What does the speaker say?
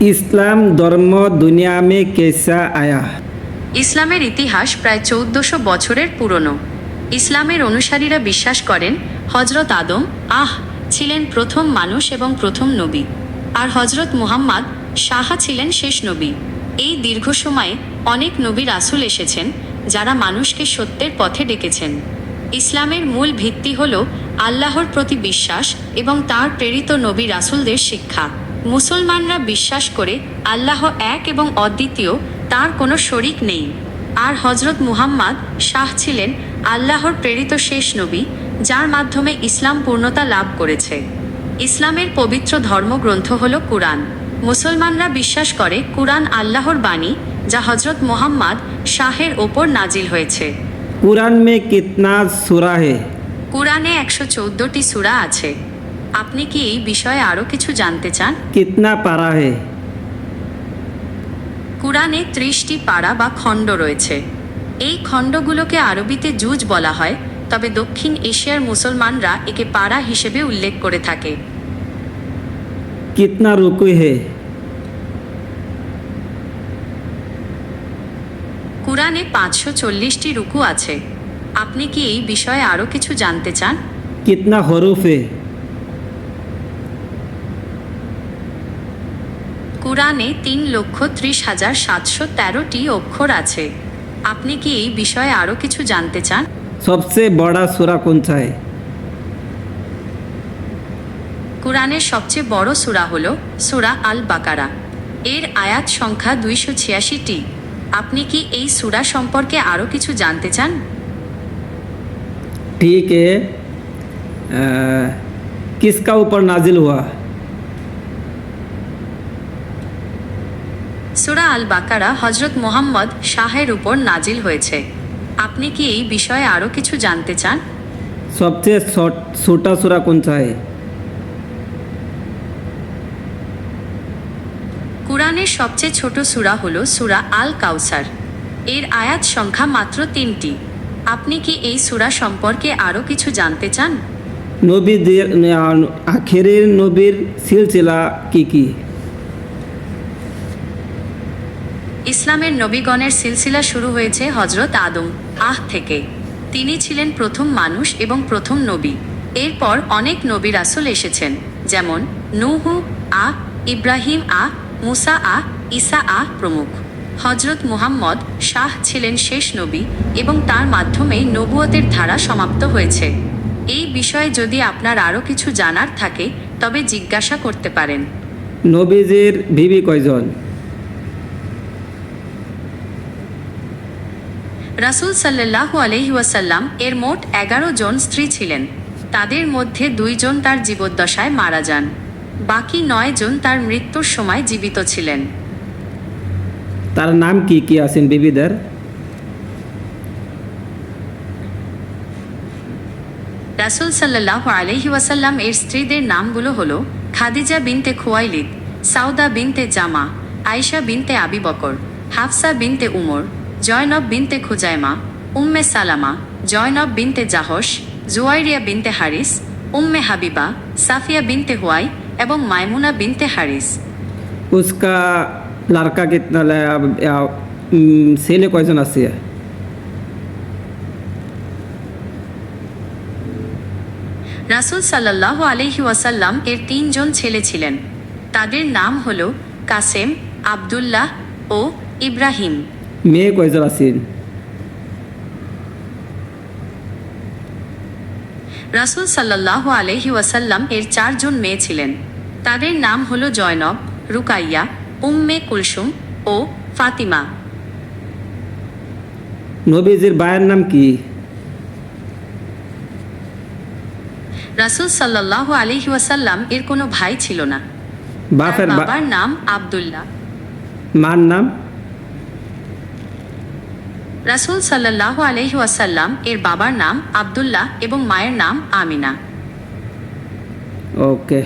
ইসলাম ধর্ম দুনিয়া মে কেসা আয়া? ইসলামের ইতিহাস প্রায় চৌদ্দশো বছরের পুরনো। ইসলামের অনুসারীরা বিশ্বাস করেন হজরত আদম, আহ, ছিলেন প্রথম মানুষ এবং প্রথম নবী। আর হজরত মুহাম্মদ, শাহা ছিলেন শেষ নবী। এই দীর্ঘ সময়ে অনেক নবী রাসুল এসেছেন, যারা মানুষকে সত্যের পথে ডেকেছেন। ইসলামের মূল ভিত্তি হল আল্লাহর প্রতি বিশ্বাস এবং তার প্রেরিত নবী রাসুলদের শিক্ষা। মুসলমানরা বিশ্বাস করে আল্লাহ এক এবং অদ্বিতীয় তার কোনো শরিক নেই। আর হজরত মুহাম্মদ শাহ ছিলেন আল্লাহর প্রেরিত শেষ নবী যার মাধ্যমে ইসলাম পূর্ণতা লাভ করেছে। ইসলামের পবিত্র ধর্মগ্রন্থ হল কুরআন। মুসলমানরা বিশ্বাস করে কুরআন আল্লাহর বাণী যা হজরত মোহাম্মদ শাহের ওপর নাজিল হয়েছে। কুরআন মে কিতনা সুরা হে? কুরআনে একশো চোদ্দটি সুরা আছে। আপনি কি এই বিষয়ে আরও কিছু জানতে চান? কিতনা পারা হে? কুরআনে ত্রিশটি পারা বা খণ্ড রয়েছে। এই খণ্ডগুলোকে আরবিতে জুজ বলা হয় তবে দক্ষিণ এশিয়ার মুসলমানরা একে পারা হিসেবে উল্লেখ করে থাকে। কিতনা রুকু হে? কুরআনে পাঁচশো চল্লিশটি রুকু আছে। আপনি কি এই বিষয়ে আরও কিছু জানতে চান? কিতনা হরুফ হে? কুরআনে তিন লক্ষ ত্রিশ হাজার সাতশো তেরোটি অক্ষর আছে আপনি কি এই বিষয়ে আরও কিছু জানতে চান सबसे बड़ा सूरा कौन सा है কুরআনের সবচেয়ে বড় সূরা হল সূরা আল বাকারা এর আয়াত সংখ্যা দুইশো ছিয়াশিটি আপনি কি এই সূরা সম্পর্কে আরও কিছু জানতে চান ठीक है अ, किसका ऊपर नाजिल हुआ সুরা আল বাকারা হজরত মোহাম্মদ শাহের উপর নাজিল হয়েছে। আপনি কি এই বিষয়ে আরও কিছু জানতে চান? সবচেয়ে ছোটা সুরা কোন চায় কোরআনের সবচেয়ে ছোট সুরা হল সুরা আল কাউসার এর আয়াত সংখ্যা মাত্র তিনটি। আপনি কি এই সুরা সম্পর্কে আরও কিছু জানতে চান? নবীদের আখেরের নবীর সিলসিলা কি কী? ইসলামের নবীগণের সিলসিলা শুরু হয়েছে হজরত আদম। আহ থেকে। তিনি ছিলেন প্রথম মানুষ এবং প্রথম নবী। এরপর অনেক নবী রাসুল এসেছেন, যেমন নুহু আ ইব্রাহিম আ মুসা আ ইসা আ প্রমুখ। হজরত মুহাম্মদ শাহ ছিলেন শেষ নবী এবং তার মাধ্যমে নবুয়তের ধারা সমাপ্ত হয়েছে। এই বিষয়ে যদি আপনার আরও কিছু জানার থাকে, তবে জিজ্ঞাসা করতে পারেন। নবীজির বিবি কয়জন? রাসূল আলহি ওয়াসাল্লাম এর মোট এগারো জন স্ত্রী ছিলেন। তাদের মধ্যে দুইজন তার জীবদ্দশায় মারা যান। বাকি নয় জন তার মৃত্যুর সময় জীবিত ছিলেন। তার নাম কি কি আছেন বিবিদের? রাসূল সাল্লাল্লাহু আলহি ওয়াসাল্লাম এর স্ত্রীদের নামগুলো হলো খাদিজা বিনতে খুয়াইলিদ সাউদা বিনতে জামা Aisha bint Abi Bakr Hafsa bint Umar Zainab bint Khuzaymah Umm Salama Zainab bint Jahsh Juwayriya bint Harith Umm Habiba Safiyya bint Huyayy এবং মাইমুনা বিনতে হারিস। উসকা লড়কা কিতনা ছেলে কয়জন আছে রাসূল সাল্লাল্লাহু আলহি ওয়াসাল্লাম এর তিনজন ছেলে ছিলেন। তাদের নাম হল কাসেম আবদুল্লাহ ও ইব্রাহিম। মেয়ে কয়জন আছেন? রাসূল সাল্লাল্লাহু আলহি ওয়াসাল্লাম এর চারজন মেয়ে ছিলেন। তাদের নাম হলো জয়নব রুকাইয়া উম্মে কুলসুম ও ফাতিমা। নবীজির বায়ের নাম কি? রাসূল সাল্লাল্লাহু আলহি ওয়াসাল্লাম এর কোনো ভাই ছিল না। বাবার নাম আবদুল্লাহ। মার নাম? রাসূল সাল্লাহ আলহি ওয়াসাল্লাম এর বাবার নাম আবদুল্লাহ এবং মায়ের নাম আমিনা। ওকে